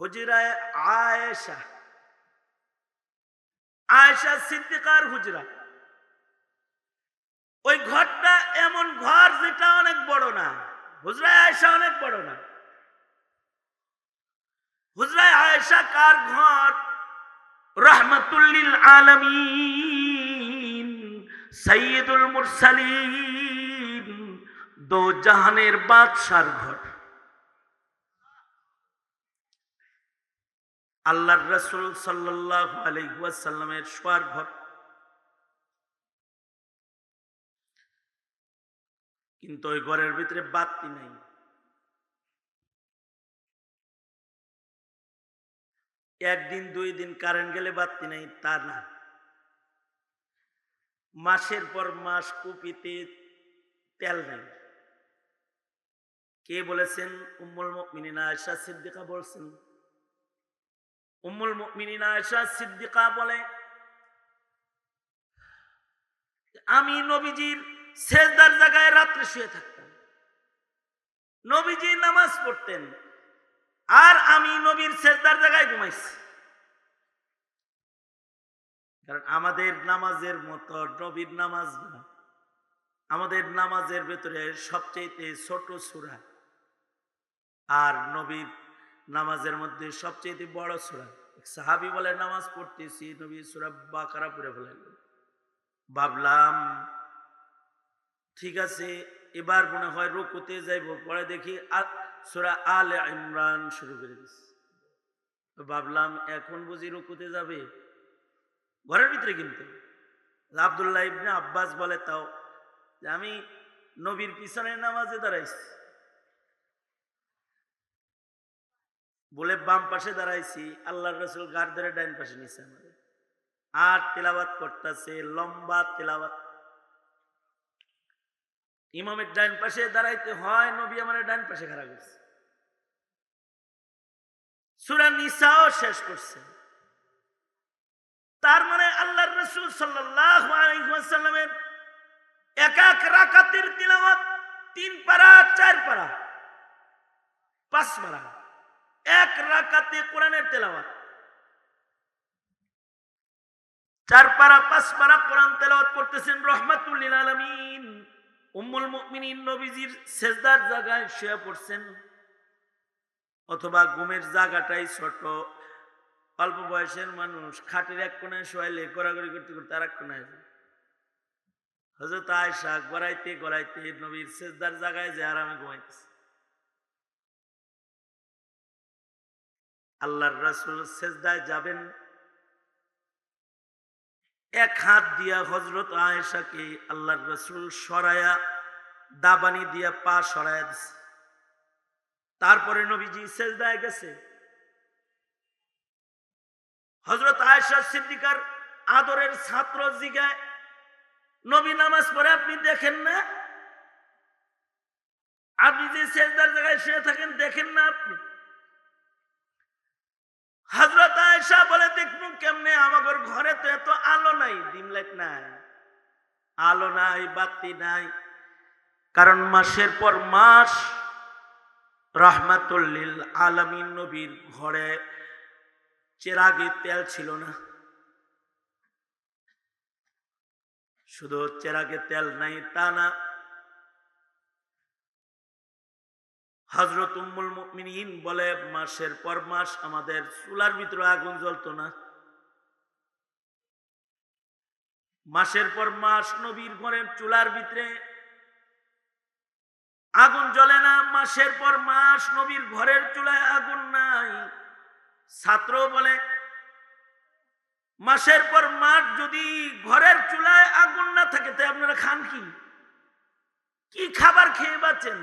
হুজরায় আয়েশা। আয়েশা সিদ্দিকার হুজরা। ওই ঘরটা এমন ঘর যেটা অনেক বড় না। হুজরায় আয়েশা অনেক বড় না। হুজরায় আয়েশা কার ঘর? রহমতুল্লিল আলমিন সৈয়দুল মুরসালিন, দো জাহানের বাদশার ঘর। আল্লাহর রসুল সাল্লাহ আলহাসাল্লামের শোয়ার ঘর। কিন্তু ওই ঘরের ভিতরে বাতি নাই। একদিন, দুই দিন কারেন্ট গেলে বাতি নাই, তা না। মাসের পর মাস কুপিতে তেল নেই। কে বলেছেন? উম্মুল মুমিনিন আয়েশা সিদ্দিকা বলছেন উম্মুল মুমিনিন আয়েশা সিদ্দিকা বলে, আমি নবীজির সেজদার জায়গায় রাত্রে শুয়ে থাকতাম। নবীজি নামাজ পড়তেন, আর আমি নবীর সেজদার জায়গায় ঘুমাইছি। কারণ আমাদের নামাজের মতো নবীর নামাজ না, আমাদের নামাজের ভেতরে সবচেয়ে ছোট সুরা। আর নবীর নামাজের মধ্যে সবচেয়ে বড় সুরা। সাহাবি বলে, নামাজ পড়তেছি। নবী সুরা বাকারা পড়ে ফেলেন। ভাবলাম, ঠিক আছে, এবার মনে হয় রুকুতে যাইব। পরে দেখি সুরা আলে ইমরান শুরু করে দিস ভাবলাম, এখন বুঝি রুকুতে যাবে। ঘরের ভিতরে কিন্তু। আবদুল্লাহ ইবনে আব্বাস বলে, তাও, যে আমি নবীর পিছনে নামাজে দাঁড়াইছি। বলে বাম পাশে দাঁড়াইছি, আল্লাহর রসুল গার ধরে ডাইন পাশে নিছে আমাদের। আর তেলাবাত করতেছে, লম্বা তেলাবাত ইমামের ডাইন পাশে দাঁড়াইতে হয়, নবী আমার ডাইন পাশে খারাপ করছে। সুরা শেষ করছে। তার মানে আল্লাহ রসুল সাল্লামের এক এক রাকাতের তিলাওয়াত তিন পারা, চার পারা, পাঁচ পারা। এক রাকাতে কোরআনের তেলাওয়াত। চার পারা পাঁচ পারা কোরআন তেলাওয়াত করতেছেন রহমাতুল্লিল আলমিন। উম্মুল মুমিনিন নবীজির সেজদার জায়গায় শুয়ে পড়ছেন। অথবা ঘুমের জায়গাটাই ছোট। অল্প বয়সের মানুষ খাটের এক কোনায় শোয়াইলে গড়াগড়ি করতে করতে আর এক কোনায় হজরত আয়সা গড়াইতে গড়াইতে নবীর সেজদার জায়গায় যে আরামে ঘুমাইতেছে। আল্লাহর রাসুল সেজদায় যাবেন। এক হাত দিয়া হজরত আয়েশাকে আল্লাহর রসুল সরায়া, দাবানি দিয়া পা সরায়া দিছে। তারপরে নবীজি সেজদায় গেছে। হজরত আয়েশা সিদ্দিকার আদরের ছাত্র জিগায়, নবী, নামাজ পড়ে আপনি দেখেন না? আপনি যে সেজদার জায়গায় শুয়ে থাকেন, দেখেন না আপনি। হজরত আয়সা বলে দেখব কেমনে? আমাদের ঘরে তো এত আলো নাই, ডিম লাইট নাই। আলো নাই, বাতি নাই। কারণ মাসের পর মাস রহমাতুল্লিল আলমিন নবীর ঘরে চেরাগে তেল ছিল না। শুধু চেরাগে তেল নাই, তা না হজরত উম্মুল মুমিনিন বলে, মাসের পর মাস আমাদের চুলার ভিতরে আগুন জ্বলতো না। মাসের পর মাস নবীর ঘরের চুলার ভিতরে আগুন জ্বলে না। মাসের পর মাস নবীর ঘরের চুলায় আগুন নাই। ছাত্র বলে, মাসের পর মাস যদি ঘরের চুলায় আগুন না থাকে তাই আপনারা খান কি? কি খাবার খেয়ে বাঁচেন?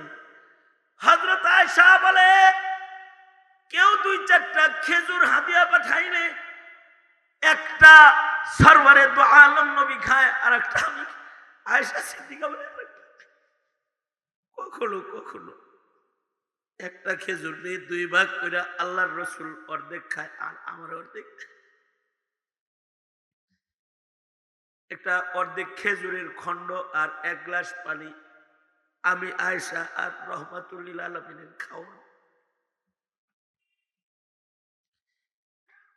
হজরত আয়সা বলে, কেউ দুই চারটা খেজুর হাতিয়া পাঠাইলে একটা সরওয়ারে দো আলম নবী খায় আর একটা আমি আয়সা সিদ্দিকা বলে কখনো কখনো একটা খেজুর নিয়ে দুই ভাগ করে আল্লাহর রসুল অর্ধেক খায় আর আমার অর্ধেক একটা অর্ধেক খেজুরের খণ্ড আর এক গ্লাস পানি আমি আয়সা আর রহমাতুল্লিল আলমিনের খাওয়া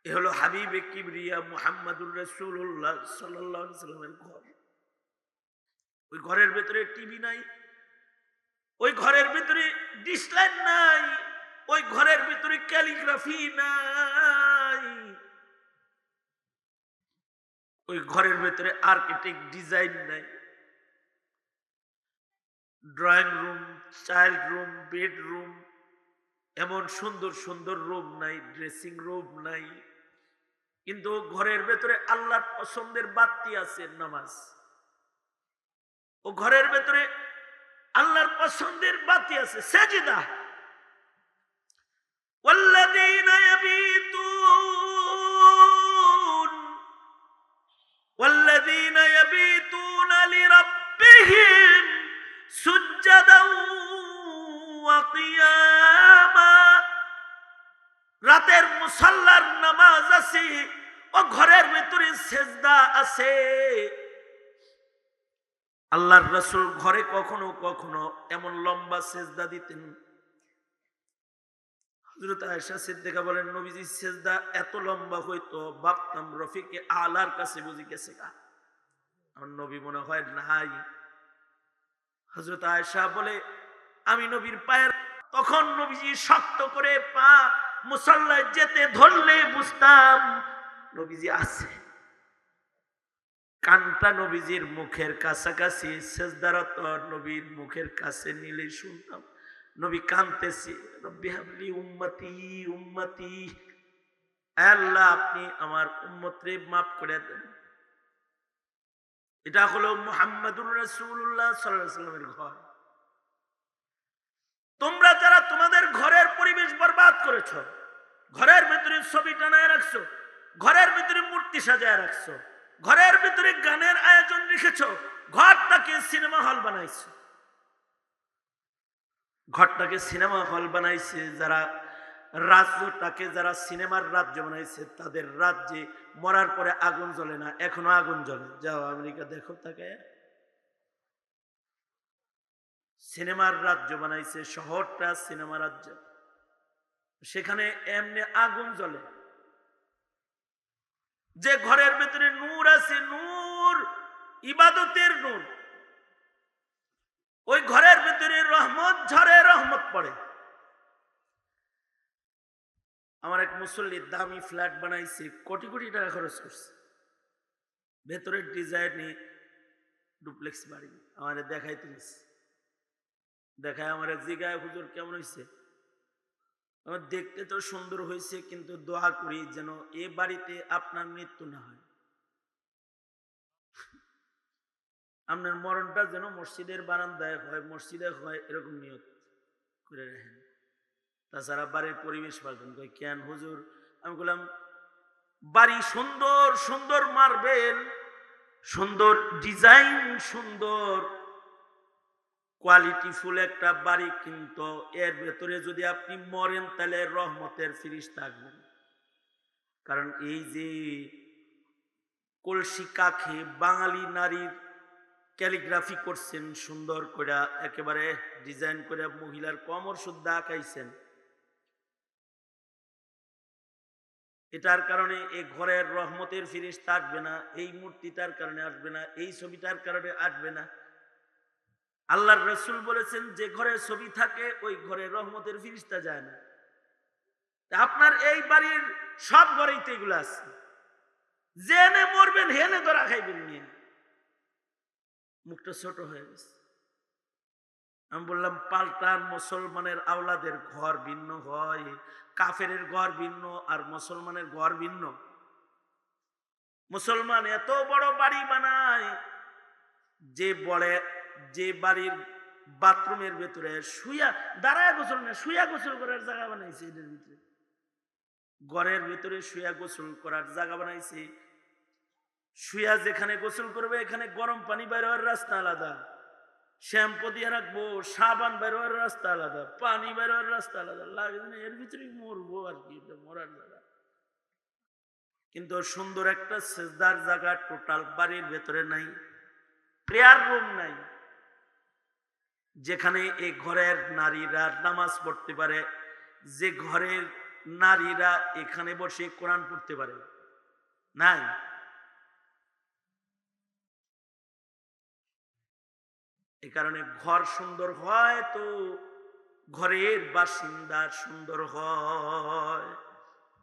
এ হলো হাবিবে কিবরিয়া মুহাম্মাদুর রসুল্লাহ সাল্লাহ সাল্লামের ঘর। ওই ঘরের ভেতরে টিভি নাই, ওই ঘরের ভিতরে ডিসলাইন নাই, ওই ঘরের ভিতরে ক্যালিগ্রাফি নাই। ওই ঘরের ভেতরে আর্কিটেক্ট ডিজাইন নাই। drawing room child room bedroom এমন সুন্দর সুন্দর রুম নাই ড্রেসিং রুম নাই কিন্তু ঘরের ভেতরে আল্লাহর পছন্দের বাতি আছে নামাজ ও ঘরের ভেতরে আল্লাহর পছন্দের বাতি আছে সেজিদা والذين يبيتون আল্লাহর রসুল ঘরে কখনো কখনো এমন লম্বা সেজদা দিতেন। হজরত আয়সা বলেন, নবীজি, সেজদা এত লম্বা রফিকে আলার কাছে বুঝি গেছে গা। আমার নবী মনে হয় নাই। হজরত আয়সা বলে, আমি নবীর পায়ের তখন নবীজি শক্ত করে পা মুসল্লায় যেতে ধরলে বুঝতাম নবীজি আছে। কানটা নবীজির মুখের কাছাকাছি সেজদারত নবীর মুখের কাছে নিলে শুনতাম, নবী কানতেছি রব্বি উম্মতি উম্মতি, আল্লাহ আপনি আমার উম্মতরে মাফ করে দেন। এটা হলো মুহাম্মাদুর রসুল্লাহ সাল্লামের ঘর। তোমরা যারা তোমাদের ঘরের পরিবেশ বরবাদ করেছ, ঘরের ভিতরে ছবি টানায় রাখছো, ঘরের ভিতরে মূর্তি সাজায় রাখছো ঘরের ভিতরে গানের আয়োজন রেখেছ, ঘরটাকে সিনেমা হল বানাইছো। ঘরটাকে সিনেমা হল বানাইছে, যারা রাজ্যটাকে, যারা সিনেমার রাজ্য বানাইছে, তাদের রাজ্যে মরার পরে আগুন জ্বলে না, এখনও আগুন জ্বলে। যাও আমেরিকা, দেখো তাকে। সিনেমার রাজ্য বানাইছে, শহরটা সিনেমা রাজ্য। সেখানে এমনি আগুন জ্বলে। যে ঘরের ভেতরে নূর আছে, নূর, ইবাদতের নূর। ওই ঘরের ভেতরে রহমত ঝরে, রহমত পড়ে। আমার এক মুসল্লি দামি ফ্ল্যাট বানাইছে, কোটি কোটি টাকা খরচ করছে। ভেতরের ডিজাইনে ডুপ্লেক্স বাড়ি। আমার দেখাই তিরিস দেখায় আমার জিগায়, হুজুর কেমন হয়েছে আমার দেখতে তো সুন্দর হয়েছে, কিন্তু দোয়া করি যেন এ বাড়িতে আপনার মৃত্যু না হয়। আপনার মরণটা যেন মসজিদের বারান্দায় হয়, মসজিদে হয়, এরকম নিয়ত করে রাখেন। তাছাড়া বাড়ির পরিবেশ পাল্টেন কই কেন হুজুর? আমি বললাম, বাড়ি সুন্দর সুন্দর মারবেন সুন্দর ডিজাইন, সুন্দর কোয়ালিটি ফুল একটা বাড়ি কিন্তু এর ভেতরে যদি আপনি মরেন তাহলে রহমতের ফিরিস থাকবেন। কারণ এই যে কলসি কাখে বাঙালি নারীর ক্যালিগ্রাফি করছেন, সুন্দর করে একেবারে ডিজাইন করে মহিলার কমর শুদ্ধা আঁকাইছেন। এটার কারণে এই ঘরের রহমতের ফিরিস থাকবে না, এই মূর্তিটার কারণে আসবে না, এই ছবিটার কারণে আসবে না। আল্লাহর রসুল বলেছেন, যে ঘরে ছবি থাকে, ওই ঘরে রহমতের ফিরিস্তা যায় না। আপনার এই বাড়ির সব ঘরেই তো এগুলো আছে। জেনে মরবেন, হেনে ধরা খাইবেন নিয়ে। মুখটা ছোট হয়ে গেছে। আমি বললাম, পাল্টান মুসলমানের আওলাদের ঘর ভিন্ন হয় কাফের ঘর ভিন্ন আর মুসলমানের ঘর ভিন্ন। মুসলমান এত বড় বাড়ি বানায়, যে বলে যে বাড়ির বাথরুমের ভেতরে শুয়া দাঁড়ায় গোসল না শুয়া গোসল করার জায়গা বানাইছে এটার ভিতরে। ঘরের ভিতরে শুয়া গোসল করার জায়গা বানাইছে। শুয়া যেখানে গোসল করবে, এখানে গরম পানি বের হওয়ার রাস্তা আলাদা। শ্যাম্পু দিয়ে রাখব, সাবান বের হওয়ার রাস্তা আলাদা, পানি বের হওয়ার রাস্তা আলাদা। লাগে না এর ভিতরে মরবো আর কি মরার জায়গা। কিন্তু সুন্দর একটা সেজদার জায়গা, টোটাল বাড়ির ভেতরে নাই, প্রেয়ার রুম নাই। যেখানে এই ঘরের নারীরা নামাজ পড়তে পারে, যে ঘরের নারীরা এখানে বসে কোরআন পড়তে পারে। নাই? এ কারণে ঘর সুন্দর হয় তো ঘরের বাসিন্দা সুন্দর হয়।